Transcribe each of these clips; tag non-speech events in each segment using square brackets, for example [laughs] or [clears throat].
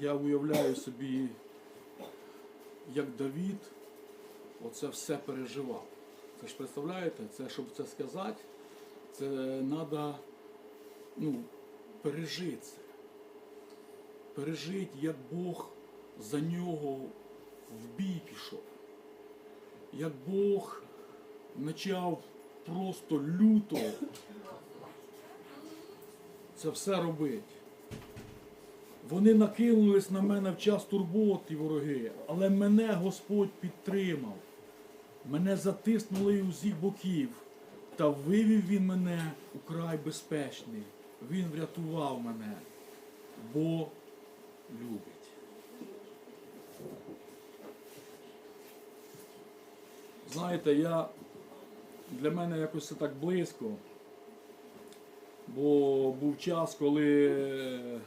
я уявляю собі, як Давід оце все переживав. Це ж представляєте, це, щоб це сказати, це треба ну, пережити це. Пережити, як Бог за нього в бій пішов. Як Бог почав просто люто це все робити. Вони накинулись на мене в час турботи, вороги, але мене Господь підтримав. Мене затиснули усіх боків, та вивів він мене у край безпечний. Він врятував мене, бо любить. Знаєте, я для мене якось це так близько, бо був час, коли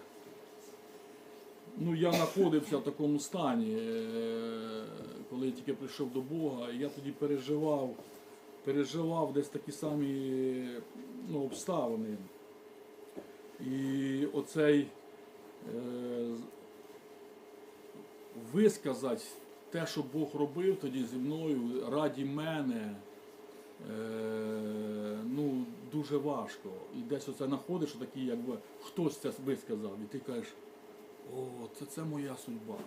ну, я знаходився в такому стані, е, коли я тільки прийшов до Бога, і я тоді переживав, переживав десь такі самі ну, обставини. І оцей е, висказати те, що Бог робив тоді зі мною, раді мене, е, ну, дуже важко. І десь оце знаходиш, такий, якби хтось це висказав, і ти кажеш, о, це, це моя судьба.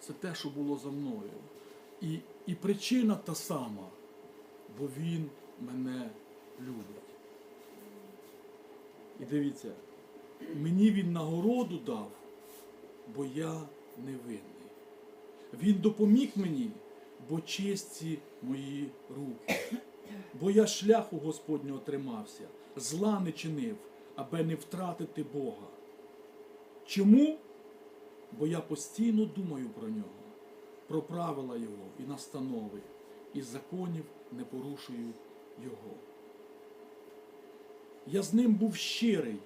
Це те, що було за мною. І, і причина та сама, бо він мене любить. І дивіться, мені він нагороду дав, бо я невинний. Він допоміг мені, бо чисті мої руки. Бо я шляху Господнього тримався, зла не чинив, аби не втратити Бога. Чому? Бо я постійно думаю про нього, про правила Його і настанови, і законів не порушую Його. Я з ним був щирий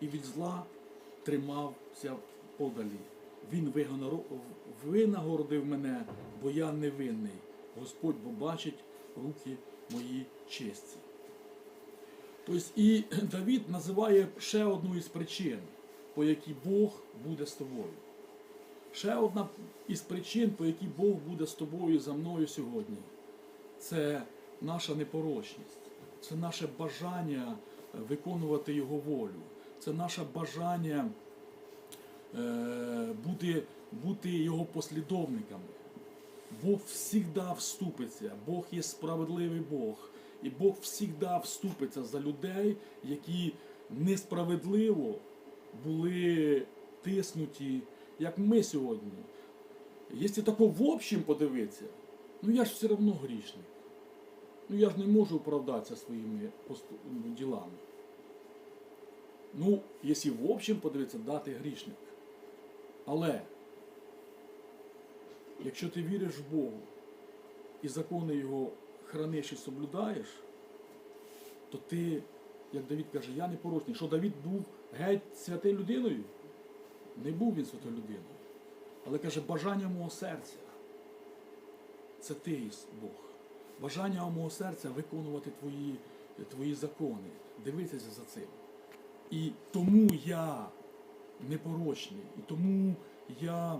і від зла тримався подалі. Він винагородив мене, бо я невинний. Господь бо бачить руки мої честі. Тобто і Давід називає ще одну із причин, по якій Бог буде з тобою. Ще одна із причин, по якій Бог буде з тобою за мною сьогодні, це наша непорочність, це наше бажання виконувати Його волю, це наше бажання е, бути, бути Його послідовниками. Бог завжди вступиться, Бог є справедливий Бог. І Бог завжди вступиться за людей, які несправедливо були тиснуті, як ми сьогодні. Якщо тако в общем подивитися, ну я ж все одно грішник. Ну я ж не можу оправдатися своїми ділами. Ну, якщо в общем подивитися, да, ти грішник. Але якщо ти віриш в Богу і закони Його храниш і соблюдаєш, то ти, як Давід каже, я непорочний. Що Давід був геть святою людиною? Не був він святою людиною. Але каже, бажання мого серця це ти Бог. Бажання мого серця виконувати твої, твої закони, дивитися за цим. І тому я непорочний, і тому я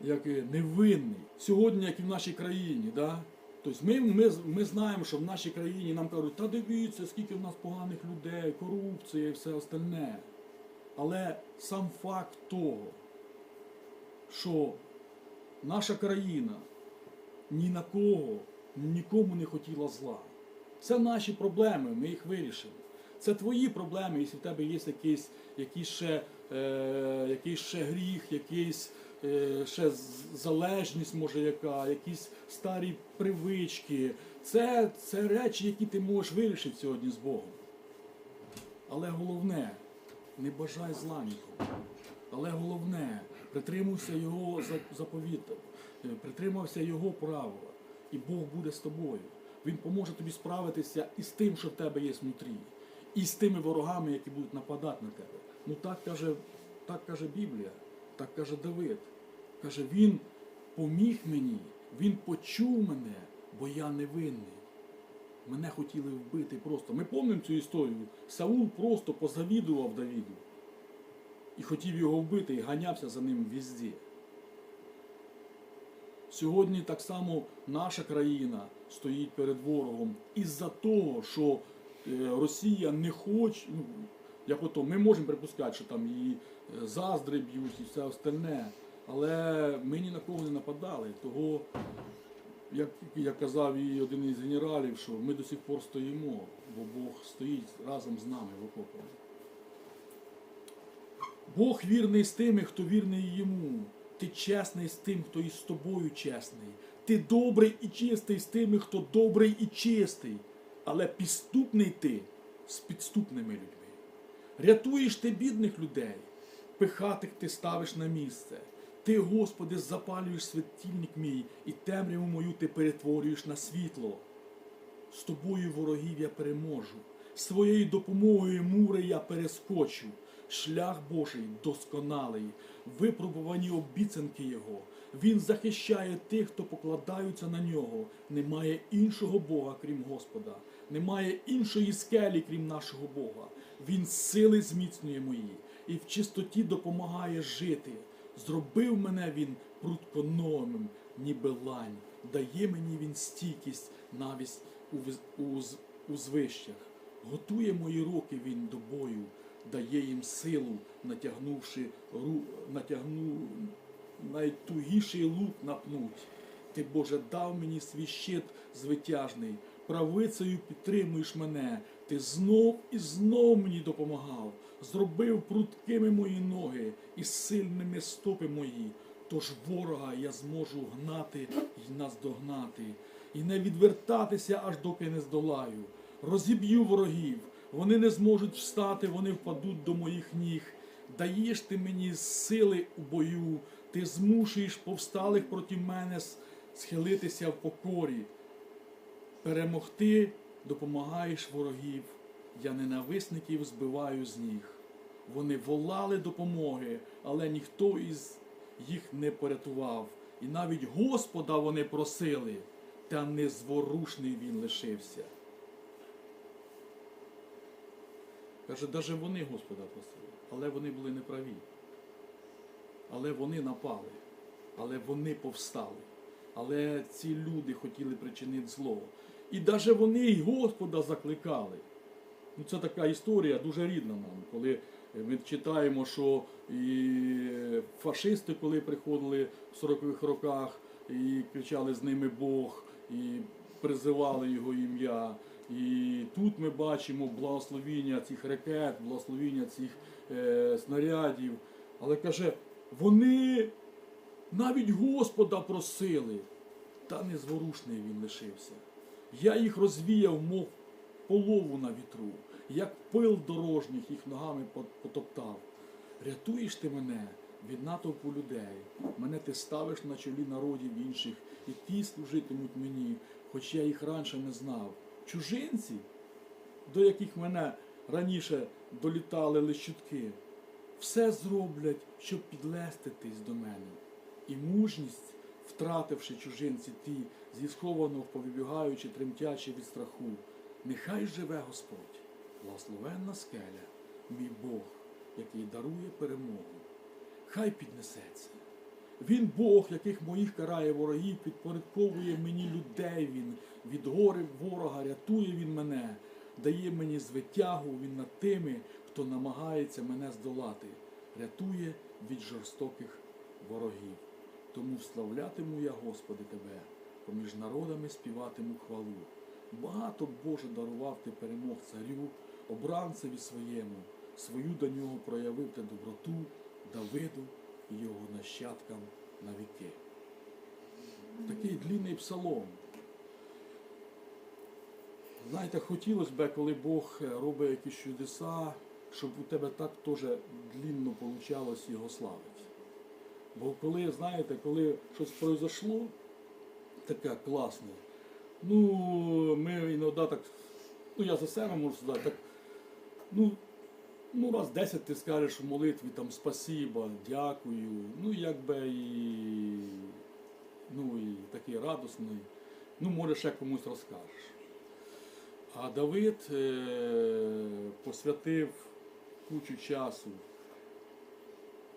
як невинний. Сьогодні, як і в нашій країні, да? тобто ми, ми, ми знаємо, що в нашій країні нам кажуть, та дивіться, скільки в нас поганих людей, корупція і все остальне. Але сам факт того, що наша країна ні на кого, нікому не хотіла зла. Це наші проблеми, ми їх вирішимо. Це твої проблеми, якщо в тебе є якийсь, якийсь, ще, е, якийсь ще гріх, якийсь е, ще залежність, може яка, якісь старі привички. Це, це речі, які ти можеш вирішити сьогодні з Богом. Але головне, не бажай зла нікому. Але головне, притримуйся його за- заповітів, е, притримався його правила, і Бог буде з тобою. Він поможе тобі справитися із тим, що в тебе є внутрі, і з тими ворогами, які будуть нападати на тебе. Ну так каже, так каже Біблія, так каже Давид. Каже, він поміг мені, він почув мене, бо я невинний. Мене хотіли вбити просто. Ми пам'ятаємо цю історію. Саул просто позавідував Давіду. і хотів його вбити, і ганявся за ним везде. Сьогодні так само наша країна стоїть перед ворогом із-за того, що е, Росія не хоче. Ну, як ото, ми можемо припускати, що там і е, заздри б'ють, і все остальне. Але ми ні на кого не нападали. Того, як, як казав і один із генералів, що ми до сих пор стоїмо, бо Бог стоїть разом з нами в окопах. Бог вірний з тими, хто вірний йому. Ти чесний з тим, хто із тобою чесний. Ти добрий і чистий з тими, хто добрий і чистий. Але підступний ти з підступними людьми. Рятуєш ти бідних людей, пихатих ти ставиш на місце. Ти, Господи, запалюєш світильник мій, і темряву мою ти перетворюєш на світло. З тобою ворогів я переможу, своєю допомогою мури я перескочу. Шлях Божий досконалий, випробувані обіцянки Його. Він захищає тих, хто покладаються на нього. Немає іншого Бога, крім Господа, немає іншої скелі, крім нашого Бога. Він сили зміцнює мої і в чистоті допомагає жити. Зробив мене він пруткономим, ніби лань, дає мені він стійкість навіть у, у, у звищах. Готує мої руки він до бою, дає їм силу, натягнувши ру, натягну, найтугіший лук напнуть. Ти, Боже, дав мені свій щит звитяжний, правицею підтримуєш мене. Ти знов і знов мені допомагав, зробив пруткими мої ноги і сильними стопи мої. Тож ворога я зможу гнати і наздогнати, і не відвертатися, аж доки не здолаю. Розіб'ю ворогів, вони не зможуть встати, вони впадуть до моїх ніг. Даєш ти мені сили у бою, ти змушуєш повсталих проти мене схилитися в покорі. Перемогти допомагаєш ворогів, я ненависників збиваю з ніг. Вони волали допомоги, але ніхто із їх не порятував. І навіть Господа вони просили, та незворушний він лишився. Каже, навіть вони Господа просили, але вони були неправі. Але вони напали, але вони повстали. Але ці люди хотіли причинити зло. І навіть вони й Господа закликали. Ну, це така історія дуже рідна нам, коли ми читаємо, що і фашисти, коли приходили в 40-х роках і кричали з ними Бог, і призивали його ім'я. І тут ми бачимо благословіння цих ракет, благословіння цих е, снарядів. Але каже, вони навіть Господа просили, та незворушний він лишився. Я їх розвіяв, мов полову на вітру, як пил дорожніх їх ногами потоптав. Рятуєш ти мене від натовпу людей, мене ти ставиш на чолі народів інших, і ті служитимуть мені, хоч я їх раніше не знав. Чужинці, до яких мене раніше долітали лищутки, все зроблять, щоб підлеститись до мене. І мужність, втративши чужинці ті, зі схованого повибігаючи, тремтячи від страху. Нехай живе Господь, благословенна скеля, мій Бог, який дарує перемогу. Хай піднесеться. Він Бог, яких моїх карає ворогів, підпорядковує мені людей він, від гори ворога рятує він мене, дає мені звитягу він над тими, хто намагається мене здолати, рятує від жорстоких ворогів. Тому вславлятиму я, Господи, Тебе, поміж народами співатиму хвалу. Багато Боже дарував ти перемог царю, обранцеві своєму, свою до нього проявив ти доброту Давиду і його нащадкам на віки. Такий длінний псалом. Знаєте, хотілося б, коли Бог робить якісь чудеса, щоб у тебе так теж длінно вийшло його славити. Бо коли, знаєте, коли щось произошло, таке класне, ну, ми іноді так, ну я за себе можу сказати, так, ну, ну раз 10 ти скажеш в молитві там спасіба, дякую, ну якби і, ну і такий радісний, ну може ще комусь розкажеш. А Давид е, посвятив кучу часу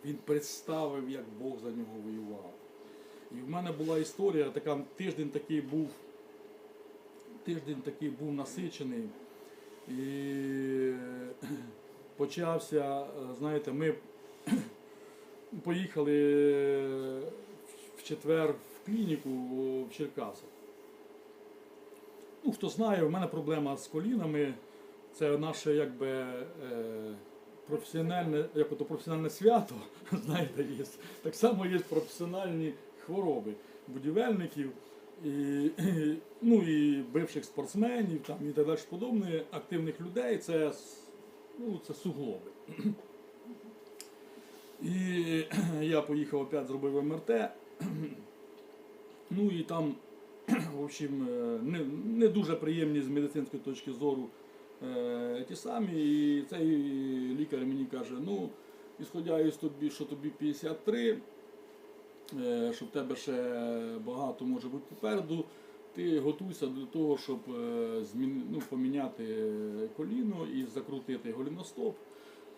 Він представив, як Бог за нього воював. І в мене була історія, така тиждень такий був, тиждень такий був насичений. І [clears throat] почався, е, знаєте, ми [clears throat] поїхали в четвер в клініку в Черкасах. Ну, хто знає, в мене проблема з колінами. Це наше якби е, професіональне, як ото професіональне свято, [laughs] знаєте, є. Так само є професіональні хвороби будівельників, і, [clears throat] ну і бивших спортсменів там, і так далі подобне, активних людей, це, ну, це суглоби. І [clears throat] я поїхав опять, зробив МРТ. Ну і там, [clears throat] в общем, е, не, не дуже приємні з медицинської точки зору е, ті самі. І цей лікар мені каже, ну, ісходя із тобі, що тобі 53, е, що в тебе ще багато може бути попереду, ти готуйся до того, щоб е, ну, поміняти коліно і закрутити голіностоп.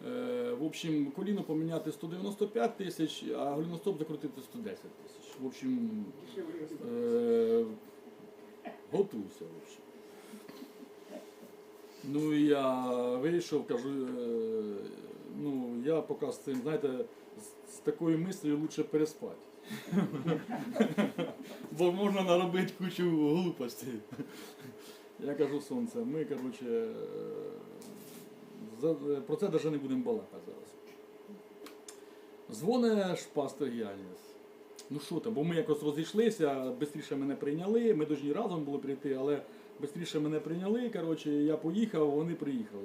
Е, В общем, коліно поміняти 195 тисяч, а голіностоп закрутити 110 тисяч. В общем, е, готуйся. В общем. Ну і я вийшов, кажу, е, ну я поки з цим, знаєте, з, такою мислею лучше переспати. Бо можна наробити кучу глупостей. Я кажу, сонце, ми, коротше, е, про це навіть не будемо балакати зараз. Дзвониш пастор Яніс. Ну що там, бо ми якось розійшлися, швидше мене прийняли, ми повинні разом були прийти, але швидше мене прийняли, коротше, я поїхав, вони приїхали.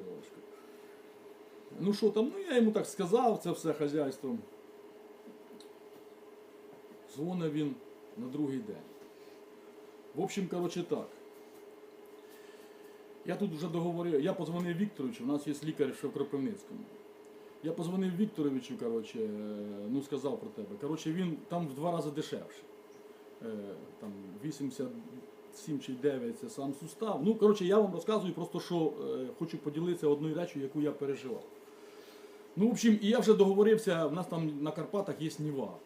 Ну що там, ну я йому так сказав, це все хазяйство. Дзвонив він на другий день. В общем, коротше так. Я тут вже договорив, я позвонив Вікторовичу, у нас є лікар ще в Кропивницькому. Я позвонив Вікторовичу, коротше, е, ну сказав про тебе. Коротше, він там в два рази дешевше. Е, Там 87 чи 9 це сам сустав. Ну, коротше, я вам розказую просто, що е, хочу поділитися одною речю, яку я переживав. Ну, в общем, і я вже договорився, в нас там на Карпатах є Ніва.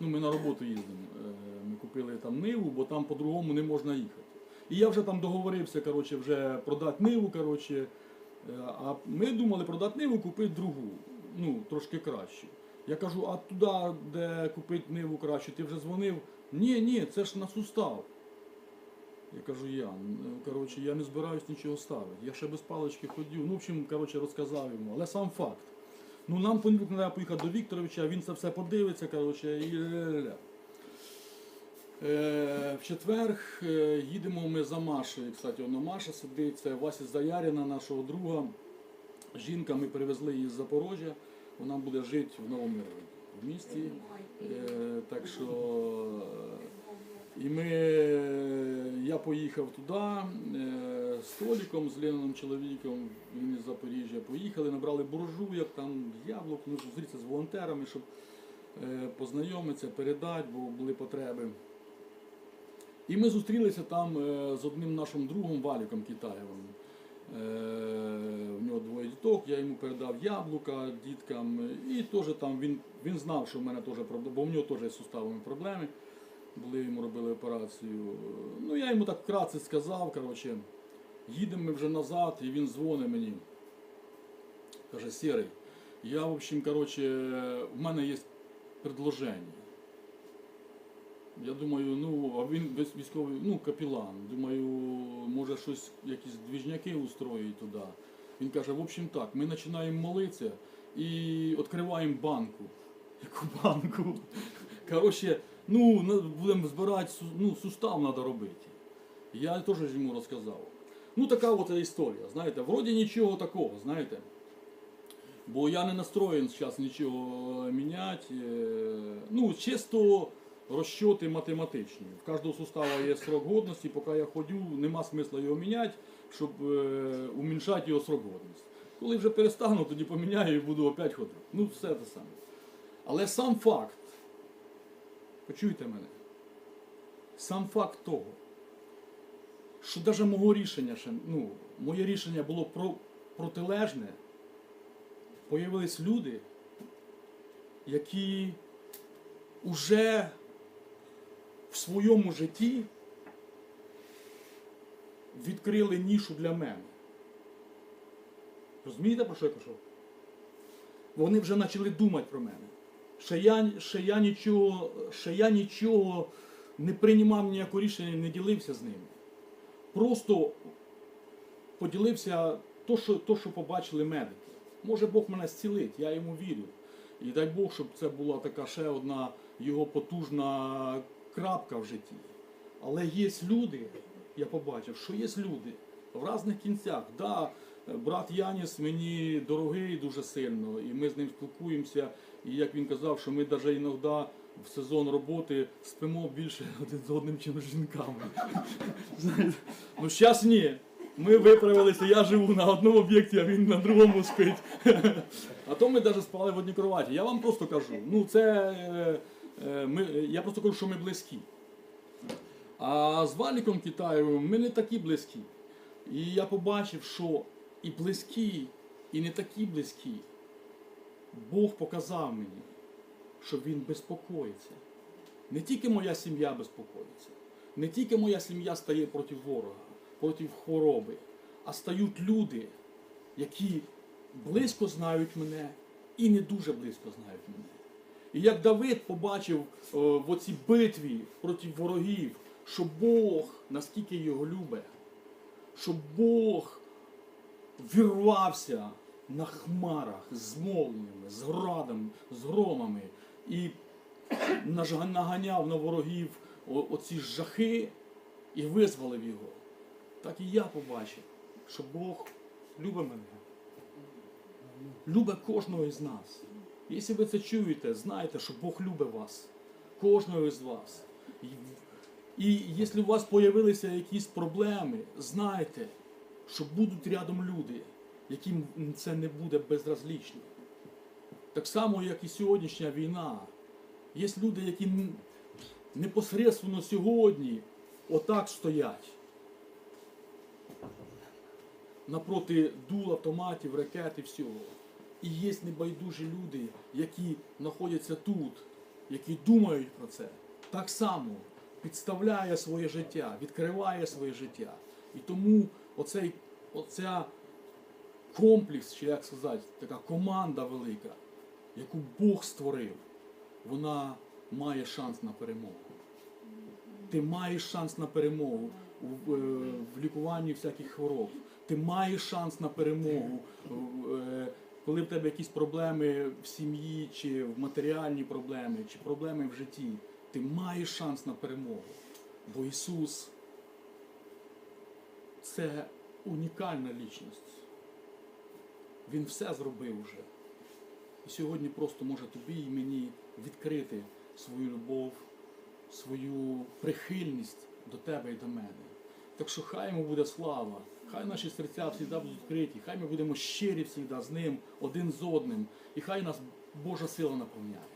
Ну, ми на роботу їздимо. Е, Ми купили там Ниву, бо там по-другому не можна їхати. І я вже там договорився, коротше, вже продати Ниву, коротше. Е, А ми думали продати Ниву, купити другу, ну, трошки кращу. Я кажу, а туди, де купити Ниву кращу, ти вже дзвонив? Ні, ні, це ж на сустав. Я кажу, я, коротше, я не збираюсь нічого ставити. Я ще без палички ходив. Ну, в общем, коротше, розказав йому. Але сам факт. Ну, нам понеділок треба поїхати до Вікторовича, він це все подивиться, коротше, і ля-ля-ля. Е, в четвер е, їдемо ми за Машею. Кстати, воно Маша сидить, це Вася Заяріна, нашого друга. Жінка, ми привезли її з Запорожжя. Вона буде жити в Новому в місті. Е, так що е, і ми, я поїхав туди е, з Толіком, з Леніном чоловіком, він із Запоріжжя. Поїхали, набрали буржуйок, там яблук, ну, зустрітися з волонтерами, щоб е, познайомитися, передати, бо були потреби. І ми зустрілися там е, з одним нашим другом Валіком Китаєвим. Е, У нього двоє діток, я йому передав яблука діткам. І теж там він, він знав, що в мене теж проблеми, бо в нього теж з суставами проблеми. Були йому робили операцію. Ну я йому так вкратце сказав, коротше, їдемо ми вже назад, і він дзвонить мені. Каже, Сірий, я, в общем, коротше, в мене є предложення. Я думаю, ну, а він військ- військовий, ну, капілан. Думаю, може щось, якісь двіжняки устроїть туди. Він каже, в общем так, ми починаємо молитися і відкриваємо банку. [laughs] Яку банку? Коротше, ну, будемо збирати, ну, сустав треба робити. Я теж йому розказав. Ну, така от історія, знаєте, вроді нічого такого, знаєте. Бо я не настроєн зараз нічого міняти. Е, Ну, чисто розчоти математичні. В кожного сустава є срок годності, поки я ходю, нема смисла його міняти, щоб е, уміншати його срок годності. Коли вже перестану, тоді поміняю і буду опять ходити. Ну, все те саме. Але сам факт, почуйте мене, сам факт того, що навіть мого рішення ну, моє рішення було про, протилежне, появились люди, які вже в своєму житті відкрили нішу для мене. Розумієте, про що я кажу? Вони вже почали думати про мене. Ще я, ще я, нічого, ще я нічого не приймав ніякого рішення, не ділився з ними. Просто поділився то, що, то, що побачили медики. Може Бог мене зцілить, я йому вірю. І дай Бог, щоб це була така ще одна його потужна крапка в житті. Але є люди, я побачив, що є люди в різних кінцях. Да, брат Яніс мені дорогий дуже сильно, і ми з ним спілкуємося. І як він казав, що ми навіть іноді в сезон роботи спимо більше [laughs] один з одним, ніж з жінками. [laughs] Ну зараз ні. Ми виправилися, я живу на одному об'єкті, а він на другому спить. [laughs] А то ми навіть спали в одній кроваті. Я вам просто кажу, ну це е, е, ми, я просто кажу, що ми близькі. А з Валіком Китаєвим ми не такі близькі. І я побачив, що і близькі, і не такі близькі. Бог показав мені, що він безпокоїться. Не тільки моя сім'я безпокоїться, не тільки моя сім'я стає проти ворога, проти хвороби, а стають люди, які близько знають мене і не дуже близько знають мене. І як Давид побачив е, в оцій битві проти ворогів, що Бог наскільки його любить, що Бог вірвався на хмарах з молніями, з градами, з громами і наганяв на ворогів оці жахи і визволив його. Так і я побачив, що Бог любить мене. Любить кожного із нас. Якщо ви це чуєте, знайте, що Бог любить вас, кожного із вас. І якщо у вас з'явилися якісь проблеми, знайте, що будуть рядом люди, яким це не буде безразлічно. Так само, як і сьогоднішня війна. Є люди, які н- сьогодні отак стоять. Напроти дул автоматів, ракет і всього. І є небайдужі люди, які знаходяться тут, які думають про це. Так само підставляє своє життя, відкриває своє життя. І тому оцей, оця комплекс, чи як сказати, така команда велика, яку Бог створив, вона має шанс на перемогу. Ти маєш шанс на перемогу в, е, в лікуванні всяких хвороб. Ти маєш шанс на перемогу, е, коли в тебе якісь проблеми в сім'ї, чи в матеріальні проблеми, чи проблеми в житті. Ти маєш шанс на перемогу. Бо Ісус це унікальна лічність. Він все зробив вже. І сьогодні просто може тобі і мені відкрити свою любов, свою прихильність до тебе і до мене. Так що хай йому буде слава, хай наші серця завжди будуть відкриті, хай ми будемо щирі завжди з ним, один з одним, і хай нас Божа сила наповняє.